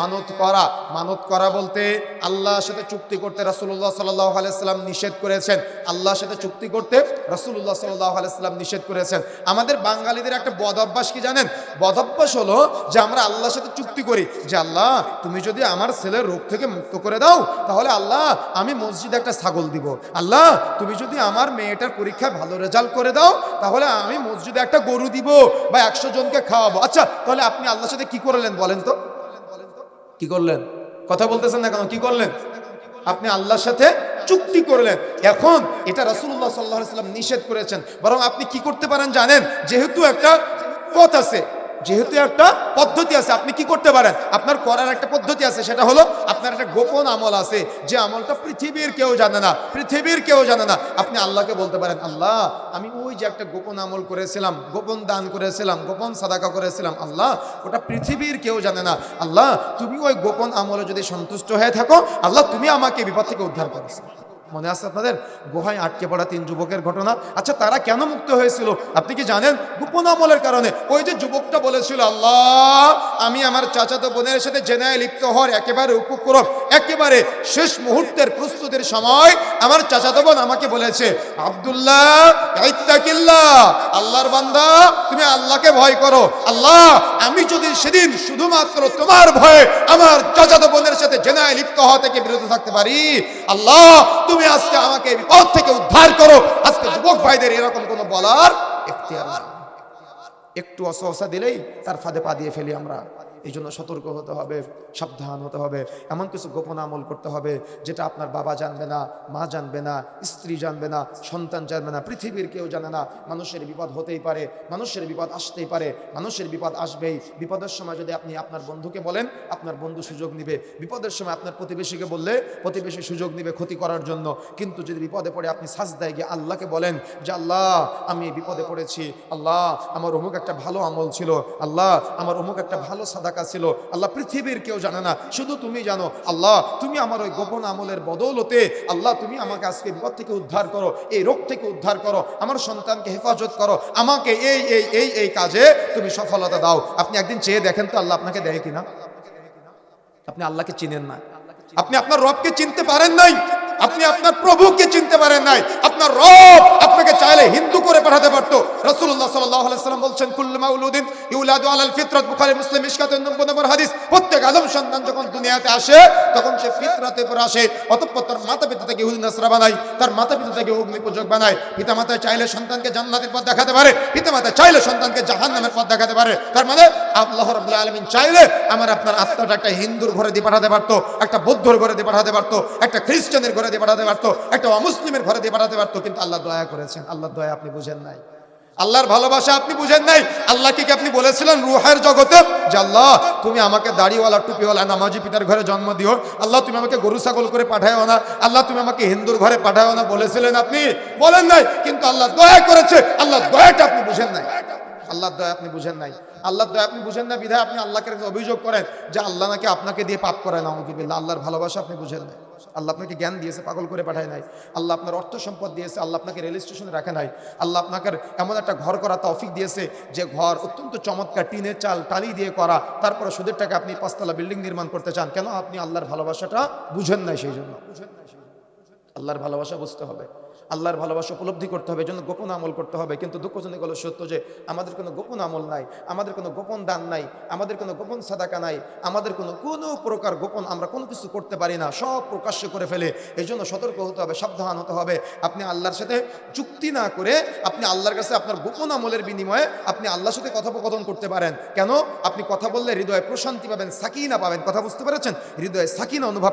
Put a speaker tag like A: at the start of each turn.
A: মানত করা মানত করা বলতে আল্লাহর সাথে চুক্তি করতে রাসূলুল্লাহ সাল্লাল্লাহু আলাইহি সাল্লাম নিষেধ করেছেন। আল্লাহর সাথে চুক্তি করতে রাসূলুল্লাহ সাল্লাল্লাহু আলাইহি সাল্লাম নিষেধ করেছেন। আমাদের বাঙালিদের একটা বদ অভ্যাস কি জানেন? বদ অভ্যাস হলো যে আমরা আল্লাহর সাথে চুক্তি করি যে, আল্লাহ, তুমি যদি আমার ছেলের রোগ থেকে মুক্ত করে দাও, তাহলে আল্লাহ, আমি মসজিদে একটা ছাগল দিব। আল্লাহ, তুমি যদি আমার মেয়েটার পরীক্ষায় ভালো রেজাল্ট করে দাও, তাহলে আমি মসজিদে একটা গরু দিব বা একশো জনকে খাওয়াবো। আচ্ছা তাহলে আপনি আল্লাহর সাথে কি করলেন বলেন তো? কি করলেন? কথা বলতেছেন না কেন? কি করলেন? আপনি আল্লাহর সাথে চুক্তি করলেন। এখন এটা রাসূলুল্লাহ সাল্লাল্লাহু আলাইহি সাল্লাম নিষেধ করেছেন। বরং আপনি কি করতে পারেন জানেন? যেহেতু একটা পথ আছে। যেহেতু একটা পদ্ধতি আছে, আপনি কি করতে পারেন? আপনার করার একটা পদ্ধতি আছে, সেটা হলো আপনার একটা গোপন আমল আছে, যে আমলটা পৃথিবীর কেউ জানে না, পৃথিবীর কেউ জানে না। আপনি আল্লাহকে বলতে পারেন, আল্লাহ, আমি ওই যে একটা গোপন আমল করেছিলাম, গোপন দান করেছিলাম, গোপন সাদাকা করেছিলাম, আল্লাহ, ওটা পৃথিবীর কেউ জানে না। আল্লাহ, তুমি ওই গোপন আমলে যদি সন্তুষ্ট হয়ে থাকো, আল্লাহ, তুমি আমাকে বিপদ থেকে উদ্ধার করেছ মনে আছে আপনাদের? গুহায় আটকে পড়া তিন যুবকের ঘটনা। আচ্ছা তারা কেন মুক্ত হয়েছিল? আপনি কি জানেন? গোপন আমলের কারণে। ওই যে যুবকটা বলেছিল, আল্লাহ, আমি আমার চাচাতো বোনের সাথে জেনায় লিপ্ত হওয়ার একেবারে উপক্রম। একেবারে শেষ মুহূর্তের প্রস্তুতির সময় আমার চাচাতো বলেছে, আব্দুল্লাহ আল্লাহর বান্দা, তুমি আল্লাহকে ভয় করো। আল্লাহ, আমি যদি সেদিন শুধুমাত্র তোমার ভয়ে আমার চাচাতো বোনের সাথে জেনায় লিপ্ত হওয়া থেকে বিরত থাকতে পারি, আল্লাহ, তুমি আজকে আমাকে বিপদ থেকে উদ্ধার করো। আজকে যুবক ভাইদের এরকম কোনো বলার একটু অসহসা দিলেই তার ফাঁদে পা দিয়ে ফেলি আমরা। এই জন্য সতর্ক হতে হবে, সাবধান হতে হবে, এমন কিছু গোপন আমল করতে হবে যেটা আপনার বাবা জানবে না, মা জানবে না, স্ত্রী জানবে না, সন্তান জানবে না, পৃথিবীর কেউ জানে না, মানুষের বিপদ হতেই পারে, মানুষের বিপদ আসতেই পারে, মানুষের বিপদ আসবেই। বিপদের সময় যদি আপনি আপনার বন্ধুকে বলেন, আপনার বন্ধু সুযোগ নিবে। বিপদের সময় আপনার প্রতিবেশীকে বললে, প্রতিবেশী সুযোগ নিবে ক্ষতি করার জন্য। কিন্তু যদি বিপদে পড়ে আপনি সাজদায় গিয়ে আল্লাহকে বলেন যে, আল্লাহ, আমি বিপদে পড়েছি। আল্লাহ, আমার অমুক একটা ভালো আমল ছিল। আল্লাহ, আমার অমুক একটা ভালো সাদাকা ছিল, আল্লাহ পৃথিবীর কেউ জানে না। শুধু তুমি জানো, আল্লাহ, তুমি আমার ওই গোপন আমলের বদৌলতে, আল্লাহ, তুমি আমাকে আজকে বিপদ থেকে উদ্ধার করো, এই রোগ থেকে উদ্ধার করো, আমার সন্তানকে হেফাজত করো, আমাকে এই এই এই এই কাজে তুমি সফলতা দাও। আপনি একদিন চেয়ে দেখেন তো আল্লাহ আপনাকে দেয় কিনা? আপনি আল্লাহকে চিনেন না। আপনি আপনার রবকে চিনতে পারেন নাই। আপনি আপনার প্রভুকে চিনতে পারেন নাই। আপনার রব আপনাকে চাইলে হিন্দু করে পাঠাতে পারতো। আলাইহি সাল্লাম বলছেন, কুল্লু মাউলুদিন ইউলাদু আলাল ফিতরাত। বুখারী, মুসলিম মিশকাতুন নম্বর হাদিস। প্রত্যেক আদম সন্তান যখন দুনিয়াতে আসে, তখন সে ফিতরাতে উপর আসে। অতঃপর তার মাতা পিতা থেকে ইহুদি, নাসরা বানায়, তার মাতা পিতা অগ্নি পূজক বানায়। পিতা মাতা চাইলে সন্তানকে জান্নাতের পথ দেখাতে পারে পিতা মাতা চাইলে সন্তানকে জাহান্নামের পথ দেখাতে পারে। তার মানে আল্লাহ রাব্বুল আলামিন চাইলে আমার আপনার আত্মাটা একটা হিন্দুর ঘরে দিয়ে পাঠাতে পারতো, একটা বৌদ্ধর ঘরে দিয়ে পাঠাতে পারতো, একটা খ্রিস্টানের ঘরে দিয়ে পাঠাতে পারতো, একটা অমুসলিমের ঘরে দিয়ে পাঠাতে পারতো, কিন্তু আল্লাহ দয়া করেছেন, আল্লাহর দয়া আপনি বুঝেন নাই। আল্লাহর ভালোবাসা আপনি বুঝেন নাই। আল্লাহকে কি আপনি বলেছিলেন রুহের জগতে? যে আল্লাহ, তুমি আমাকে দাড়িওয়ালা, টুপিওয়ালা, নামাজি পিতার ঘরে জন্ম দিও। আল্লাহ, তুমি আমাকে গরু, ছাগল করে পাঠাও না। আল্লাহ, তুমি আমাকে হিন্দুর ঘরে পাঠাও না। বলেছিলেন আপনি? বলেন নাই। কিন্তু আল্লাহ দয়া করেছে। আল্লাহ দয়াটা আপনি বুঝেন নাই। আল্লাহর দয়া আপনি বুঝেন নাই। আল্লাহর দয়া, আপনি বুঝেন না বিধায় আপনি আল্লাহকে অভিযোগ করেন যে আল্লাহ নাকি আপনাকে দিয়ে পাপ করায় না আমাকে আল্লাহর ভালোবাসা আপনি বুঝেন নাই আল্লাহ আপনাকে জ্ঞান দিয়েছে, পাগল করে পাঠায় নাই। আল্লাহ আপনার অর্থ সম্পদ দিয়েছে, আল্লাহ আপনাকে রেল স্টেশনে রাখে নাই। আল্লাহ আপনাকে এমন একটা ঘর করা তৌফিক দিয়েছে যে ঘর অত্যন্ত চমৎকার টিনের চাল টালি দিয়ে করা, তারপরে সুদের টাকা আপনি পাঁচতলা বিল্ডিং নির্মাণ করতে চান। কেন আপনি আল্লাহর ভালোবাসাটা বুঝেন নাই সেই জন্য? আল্লাহর ভালোবাসা বুঝতে হবে। আল্লাহর ভালোবাসা উপলব্ধি করতে হবে জন্য গোপন আমল করতে হবে। কিন্তু দুঃখজনক হলো সত্য যে, আমাদের কোনো গোপন আমল নাই, আমাদের কোনো গোপন দান নাই, আমাদের কোনো গোপন সাদাকা নাই, আমাদের কোনো কোনো প্রকার গোপন আমরা কোনো কিছু করতে পারি না, সব প্রকাশ্য করে ফেলে। এই জন্য সতর্ক হতে হবে, সাবধান হতে হবে। আপনি আল্লাহর সাথে চুক্তি না করে, আপনি আল্লাহর কাছে আপনার গোপন আমলের বিনিময়ে আপনি আল্লাহর সাথে কথোপকথন করতে পারেন। কেন? আপনি কথা বললে হৃদয়ে প্রশান্তি পাবেন, সাকিনা পাবেন। কথা বুঝতে পেরেছেন? হৃদয়ে সাকিনা অনুভব